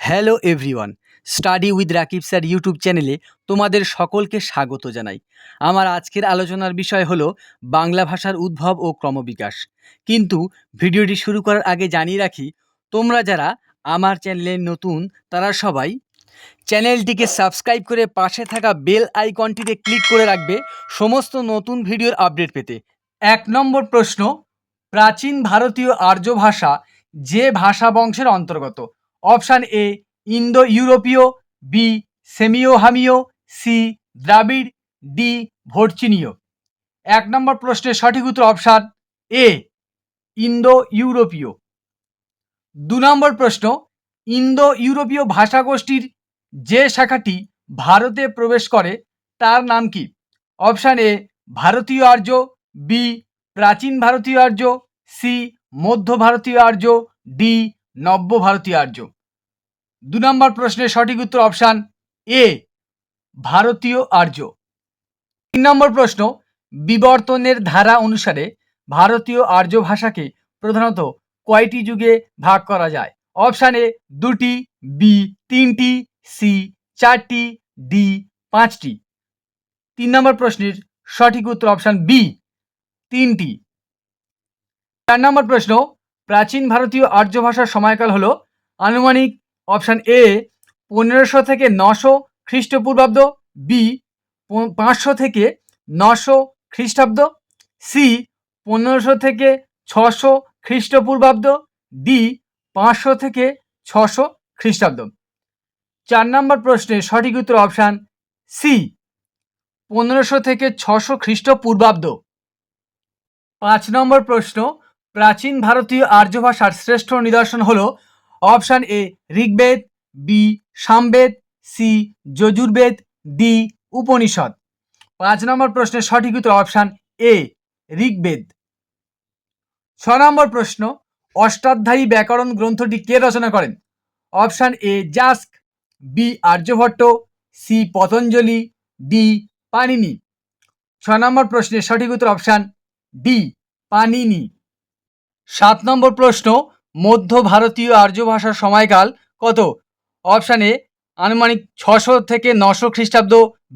Hello everyone, study with Rakib sir YouTube চ্যানেলে তোমাদের সকলকে স্বাগত জানাই। আমার আজকের আলোচনার বিষয় হলো বাংলা ভাষার উদ্ভব ও ক্রমবিকাশ। কিন্তু ভিডিওটি শুরু করার আগে জানিয়ে রাখি, তোমরা যারা আমার চ্যানেলে নতুন, তারা সবাই চ্যানেলটিকে সাবস্ক্রাইব করে পাশে থাকা বেল আইকনটিতে ক্লিক করে রাখবে সমস্ত নতুন ভিডিওর আপডেট পেতে। এক নম্বর প্রশ্ন, প্রাচীন ভারতীয় আর্য ভাষা যে ভাষা বংশের অন্তর্গত? অপশান এ ইন্দো ইউরোপীয় বি সেমিও হামিও সি, দ্রাবিড়, ডি ভোটচিনীয় এক নম্বর প্রশ্নের সঠিক উত্তর অপশান এ ইন্দো ইউরোপীয় দু নম্বর প্রশ্ন ইন্দো ইউরোপীয় ভাষাগোষ্ঠীর যে শাখাটি ভারতে প্রবেশ করে, তার নাম কি? অপশান এ, ভারতীয় আর্য, বি, প্রাচীন ভারতীয় আর্য, সি, মধ্য ভারতীয় আর্য, ডি, নব্য ভারতীয় আর্য। দু নম্বর প্রশ্নের সঠিক উত্তর অপশান এ, ভারতীয় আর্য। তিন নম্বর প্রশ্ন, বিবর্তনের ধারা অনুসারে ভারতীয় আর্য ভাষাকে প্রধানত কয়টি যুগে ভাগ করা যায়? অপশান এ, দুটি, বি, তিনটি, সি, চারটি, ডি, পাঁচটি। তিন নম্বর প্রশ্নের সঠিক উত্তর অপশান বি, তিনটি। চার নম্বর প্রশ্ন, প্রাচীন ভারতীয় আর্য ভাষার সময়কাল হল আনুমানিক অপশান এ, পনেরোশো থেকে নশো খ্রিস্টপূর্বাব্দ, বি পাঁচশো থেকে নশো খ্রিস্টাব্দ, সি, পনেরোশো থেকে ছশো খ্রিস্টপূর্বাব্দ, ডি, পাঁচশো থেকে ছশো খ্রিস্টাব্দ। চার নম্বর প্রশ্নের সঠিক উত্তর অপশান সি, পনেরোশো থেকে ছশো খ্রিস্টপূর্বাব্দ। পাঁচ নম্বর প্রশ্ন, প্রাচীন ভারতীয় আর্য ভাষার শ্রেষ্ঠ নিদর্শন হল option A Rigveda, B Samaveda, C Yajurveda, D Upanishad. পাঁচ নম্বর প্রশ্নের সঠিক উত্তর অপশান এ, ঋগ্বেদ। ছ নম্বর প্রশ্ন, অষ্টাধ্যায়ী ব্যাকরণ গ্রন্থটি কে রচনা করেন? Option A, Yaska, B Aryabhata, C Patanjali, D Panini ছ নম্বর প্রশ্নের সঠিক উত্তর অপশান ডি পানিনি সাত নম্বর প্রশ্ন মধ্য ভারতীয় আর্য ভাষার সময়কাল কত? অপশান আনুমানিক ছশো থেকে নশো খ্রিস্টাব্দ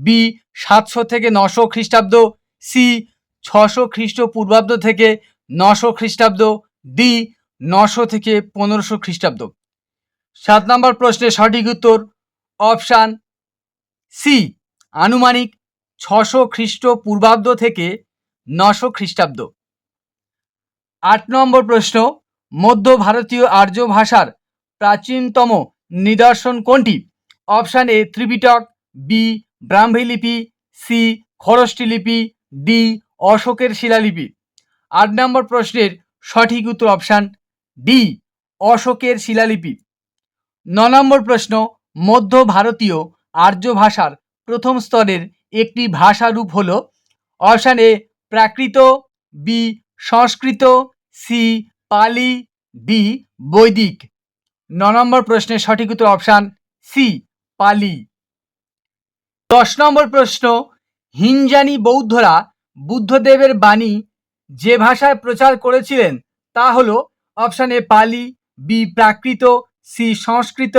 বি সাতশো থেকে নশো খ্রিস্টাব্দ সি ছশো খ্রিস্টপূর্বাব্দ থেকে নশো খ্রিস্টাব্দ ডি নশো থেকে পনেরোশো খ্রিস্টাব্দ। সাত নম্বর প্রশ্নের সঠিক উত্তর অপশান সি আনুমানিক ছশো খ্রিস্টপূর্বাব্দ থেকে নশো খ্রিস্টাব্দ। আট নম্বর প্রশ্ন মধ্য ভারতীয় আর্য ভাষার প্রাচীনতম নিদর্শন কোনটি? Option A Tripitaka B Brahmi লিপি, সি খরষ্টি লিপি, ডি অশোকের শিলালিপি। আট নম্বর প্রশ্নের সঠিক উত্তর অপশান ডি অশোকের শিলালিপি। ন নম্বর প্রশ্ন, মধ্য ভারতীয় আর্য ভাষার প্রথম স্তরের একটি ভাষা রূপ হল? Option A Prakrit, B Sanskrit, C Pali, B, Vedic. ন নম্বর প্রশ্নের সঠিক উত্তর অপশান সি, পালি। দশ নম্বর প্রশ্ন, হিনজানি বৌদ্ধরা বুদ্ধদেবের বাণী যে ভাষায় প্রচার করেছিলেন তা হল option A Pali, B Prakrit, C Sanskrit,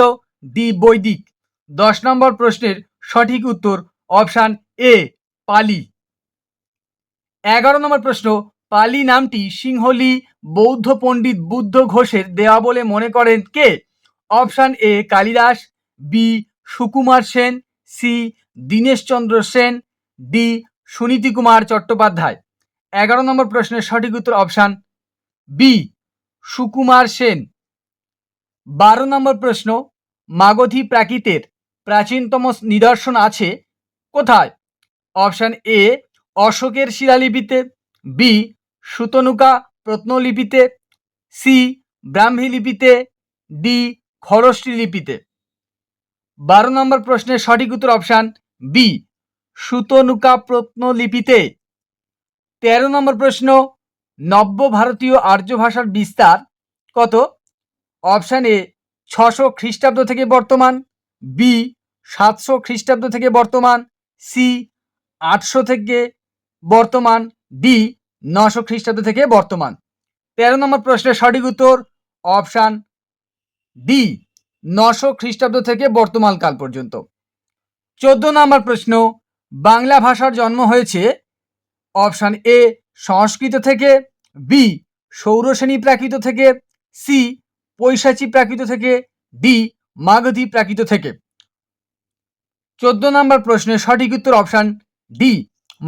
D Vedic. দশ নম্বর প্রশ্নের সঠিক উত্তর অপশান এ, পালি। এগারো নম্বর প্রশ্ন, পালি নামটি সিংহলি বৌদ্ধ পণ্ডিত বুদ্ধ ঘোষের দেওয়া বলে মনে করেন কে? Option A Kalidas, B Sukumar Sen, C Dineshchandra Sen, D Suniti Kumar Chattopadhyay. এগারো নম্বর প্রশ্নের সঠিক উত্তর অপশান বি সুকুমার সেন। বারো নম্বর প্রশ্ন, মাগধী প্রাকৃতের প্রাচীনতম নিদর্শন আছে কোথায়? অপশান এ অশোকের শিলালিপিতে, বি সুতনুকা প্রত্নলিপিতে, সি, ব্রাহ্মী লিপিতে, ডি খরষ্টি লিপিতে। বারো নম্বর প্রশ্নের সঠিক উত্তর অপশান বি, সুতনুকা প্রত্নলিপিতে। তেরো নম্বর প্রশ্ন, নব্য ভারতীয় আর্য ভাষার বিস্তার কত? অপশান এ, ছশো খ্রিস্টাব্দ থেকে বর্তমান, বি, সাতশো খ্রিস্টাব্দ থেকে বর্তমান, সি, আটশো থেকে বর্তমান, ডি নশো খ্রিস্টাব্দ থেকে বর্তমান। তেরো নম্বর প্রশ্নের সঠিক উত্তর, অপশান ডি, নশো খ্রিস্টাব্দ থেকে বর্তমান কাল পর্যন্ত। চোদ্দ নম্বর প্রশ্ন, বাংলা ভাষার জন্ম হয়েছে অপশান এ, সংস্কৃত থেকে, বি সৌরসেনী প্রাকৃত থেকে, সি, পৈশাচী প্রাকৃত থেকে ডি মাগধী প্রাকৃত থেকে। চোদ্দ নম্বর প্রশ্নের সঠিক উত্তর, অপশান ডি,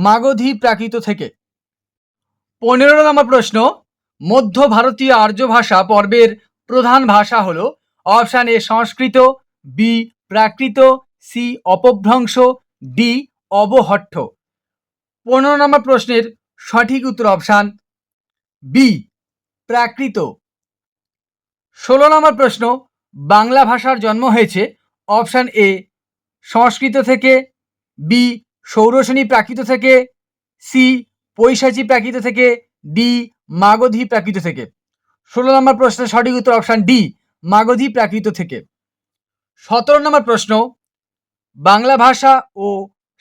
মাগধী প্রাকৃত থেকে। পনেরো নম্বর প্রশ্ন, মধ্য ভারতীয় আর্য ভাষা পর্বের প্রধান ভাষা হল option A Sanskrit, B Prakrit, C Apabhramsha D Avahattha. পনেরো নম্বর প্রশ্নের সঠিক উত্তর অপশান বি প্রাকৃত। ষোলো নম্বর প্রশ্ন, বাংলা ভাষার জন্ম হয়েছে অপশান এ সংস্কৃত থেকে বি সৌরসেনী প্রাকৃত থেকে সি পৈশাচী প্রাকৃত থেকে ডি মাগধী প্রাকৃত থেকে। ষোলো নম্বর প্রশ্নের সঠিক উত্তর অপশান ডি মাগধী প্রাকৃত থেকে। সতেরো নম্বর প্রশ্ন, বাংলা ভাষা ও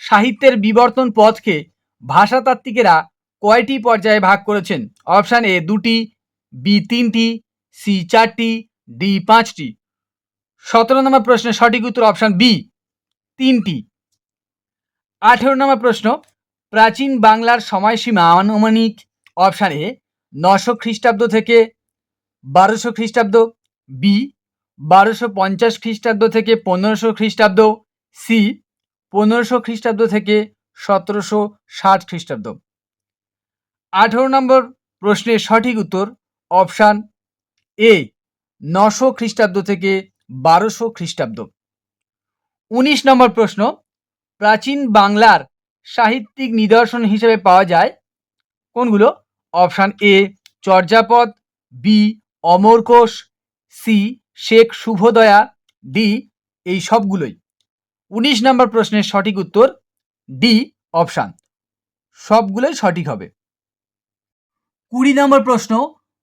সাহিত্যের বিবর্তন পথকে ভাষাতাত্ত্বিকেরা কয়টি পর্যায়ে ভাগ করেছেন? অপশান এ দুটি বি তিনটি সি চারটি ডি পাঁচটি। সতেরো নম্বর প্রশ্নের সঠিক উত্তর অপশান বি তিনটি। আঠেরো নম্বর প্রশ্ন প্রাচীন বাংলার সময়সীমা আনুমানিক অপশান এ নশো খ্রিস্টাব্দ থেকে বারোশো খ্রিস্টাব্দ, বি, বারোশো পঞ্চাশ খ্রিস্টাব্দ থেকে পনেরোশো খ্রিস্টাব্দ, সি, পনেরোশো খ্রিস্টাব্দ থেকে সতেরোশো ষাট খ্রিস্টাব্দ। আঠেরো নম্বর প্রশ্নের সঠিক উত্তর অপশান এ, নশো খ্রিস্টাব্দ থেকে বারোশো খ্রিস্টাব্দ। উনিশ নম্বর প্রশ্ন, প্রাচীন বাংলার সাহিত্যিক নিদর্শন হিসেবে পাওয়া যায়। কোনগুলো? Option A Charyapada B Amarakosha C Sekh Shubhodaya D এই সবগুলোই। উনিশ নম্বর প্রশ্নের সঠিক উত্তর ডি অপশান। সবগুলোই সঠিক হবে। কুড়ি নম্বর প্রশ্ন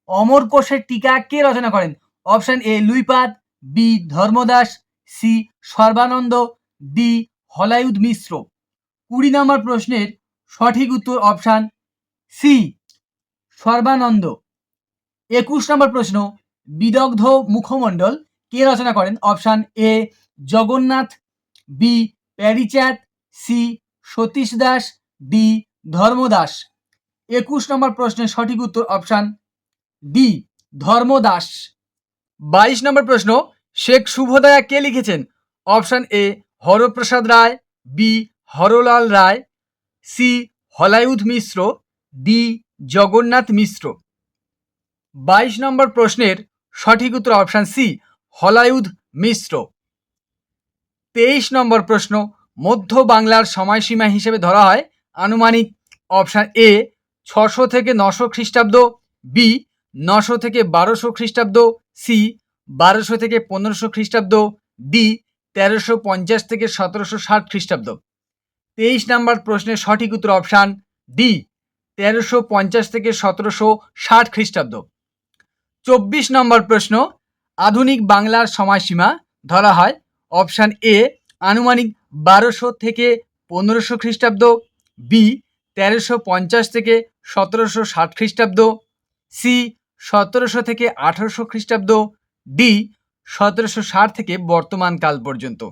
অমরকোষের টিকা কে রচনা করেন? Option A Luipada B Dharmadas C Sarbananda D Halayudh Mishra. কুড়ি নম্বর প্রশ্নের সঠিক উত্তর অপশান সি, সর্বানন্দ। একুশ নম্বর প্রশ্ন, বিদগ্ধ মুখমণ্ডল কে রচনা করেন? Option A, Jagannath, B, Pearychand, C, Satish Das, D, Dharmadas. একুশ নম্বর প্রশ্নের সঠিক উত্তর অপশান ডি, ধর্মদাস। বাইশ নম্বর প্রশ্ন, শেখ শুভদয়া কে লিখেছেন? Option A, Haraprasad Ray, B Haralal Ray, C. Halayudh Mishra, D. Jagannath Mishra. বাইশ নম্বর প্রশ্নের সঠিক উত্তর অপশান সি, হলায়ুধ মিশ্র। তেইশ নম্বর প্রশ্ন, মধ্য বাংলার সময়সীমা হিসেবে ধরা হয় আনুমানিক অপশান এ, ছশো থেকে নশো খ্রিস্টাব্দ, বি, নশো থেকে বারোশো খ্রিস্টাব্দ, সি, বারোশো থেকে পনেরোশো খ্রিস্টাব্দ, ডি, তেরোশো পঞ্চাশ থেকে সতেরোশো ষাট খ্রিস্টাব্দ। তেইশ নম্বর প্রশ্নের সঠিক উত্তর অপশান ডি, তেরোশো পঞ্চাশ থেকে সতেরোশো ষাট খ্রিস্টাব্দ। চব্বিশ নম্বর প্রশ্ন, আধুনিক বাংলার সময়সীমা ধরা হয় অপশান এ, আনুমানিক বারোশো থেকে পনেরোশো খ্রিস্টাব্দ, বি, তেরোশো পঞ্চাশ থেকে সতেরোশো ষাট খ্রিস্টাব্দ, সি, সতেরোশো থেকে আঠারোশো খ্রিস্টাব্দ, ডি, সতেরোশো ষাট থেকে বর্তমান কাল পর্যন্ত।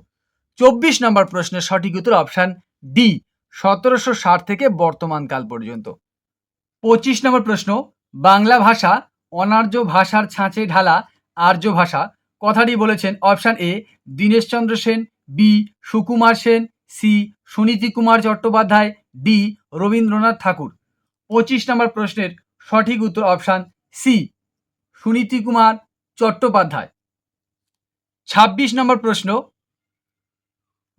চব্বিশ নম্বর প্রশ্নের সঠিক উত্তর অপশান ডি, সতেরোশো ষাট থেকে বর্তমান কাল পর্যন্ত। পঁচিশ নম্বর প্রশ্ন, বাংলা ভাষা অনার্য ভাষার ছাঁচে ঢালা আর্য ভাষা। কথাটি বলেছেন option A, Dineshchandra Sen, B, Sukumar Sen, C, Suniti Kumar Chattopadhyay, D, Rabindranath Thakur. পঁচিশ নম্বর প্রশ্নের সঠিক উত্তর অপশান সি, সুনীতি কুমার চট্টোপাধ্যায়। ছাব্বিশ নম্বর প্রশ্ন,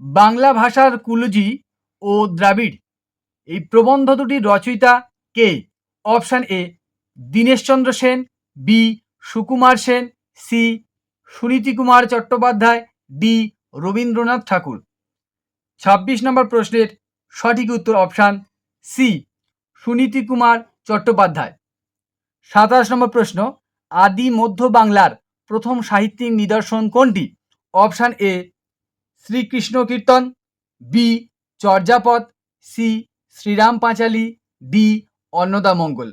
বাংলা ভাষার কুলজি ও দ্রাবিড়। এই প্রবন্ধ দুটির রচয়িতা কে? Option A, Dineshchandra Sen, B, Sukumar Sen, C Suniti Kumar Chattopadhyay, D, Rabindranath Thakur. ছাব্বিশ নম্বর প্রশ্নের সঠিক উত্তর অপশান সি সুনীতি কুমার চট্টোপাধ্যায়। সাতাশ নম্বর প্রশ্ন, আদি মধ্য বাংলার প্রথম সাহিত্যিক নিদর্শন কোনটি? Option A, Shrikrishna Kirtan, B Charyapada C Shriram Panchali D Annadamangal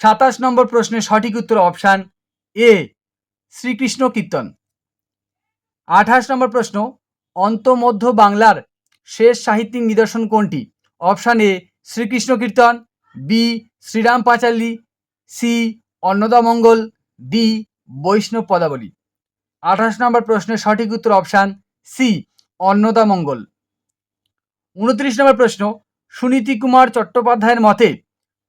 সাতাশ নম্বর প্রশ্নের সঠিক উত্তর অপশান এ শ্রীকৃষ্ণ কীর্তন। আঠাশ নম্বর প্রশ্ন অন্তমধ্য বাংলার শেষ সাহিত্যিক নিদর্শন কোনটি? Option A Shrikrishna Kirtan B Shriram Panchali C Annadamangal D Vaishnava Padavali. আঠাশ নম্বর প্রশ্নের সঠিক উত্তর অপশান সি অন্নদামঙ্গল উনত্রিশ নম্বর প্রশ্ন, সুনীতি কুমার চট্টোপাধ্যায়ের মতে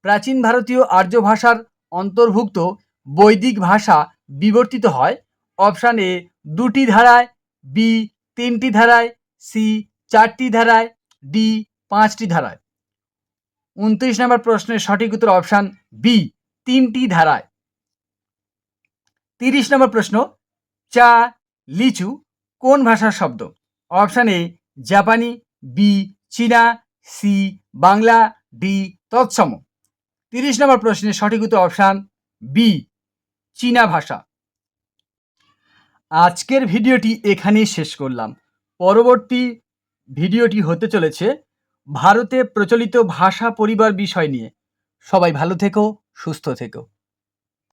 প্রাচীন ভারতীয় আর্য ভাষার অন্তর্ভুক্ত বৈদিক ভাষা বিবর্তিত হয়। অপশান এ, দুটি ধারায়, বি, তিনটি ধারায়, সি, চারটি ধারায়, ডি, পাঁচটি ধারায়। উনত্রিশ নম্বর প্রশ্নের সঠিক উত্তর অপশান বি, তিনটি ধারায়। তিরিশ নম্বর প্রশ্ন, চা, লিচু কোন ভাষার শব্দ? অপশান এ, জাপানি বি চীনা, সি বাংলা, ডি তৎসম। তিরিশ নম্বর প্রশ্নের সঠিক উত্তর অপশান বি, চীনা ভাষা। আজকের ভিডিওটি এখানেই শেষ করলাম। পরবর্তী ভিডিওটি হতে চলেছে ভারতে প্রচলিত ভাষা পরিবার বিষয় নিয়ে। সবাই ভালো থেকো, সুস্থ থেকো।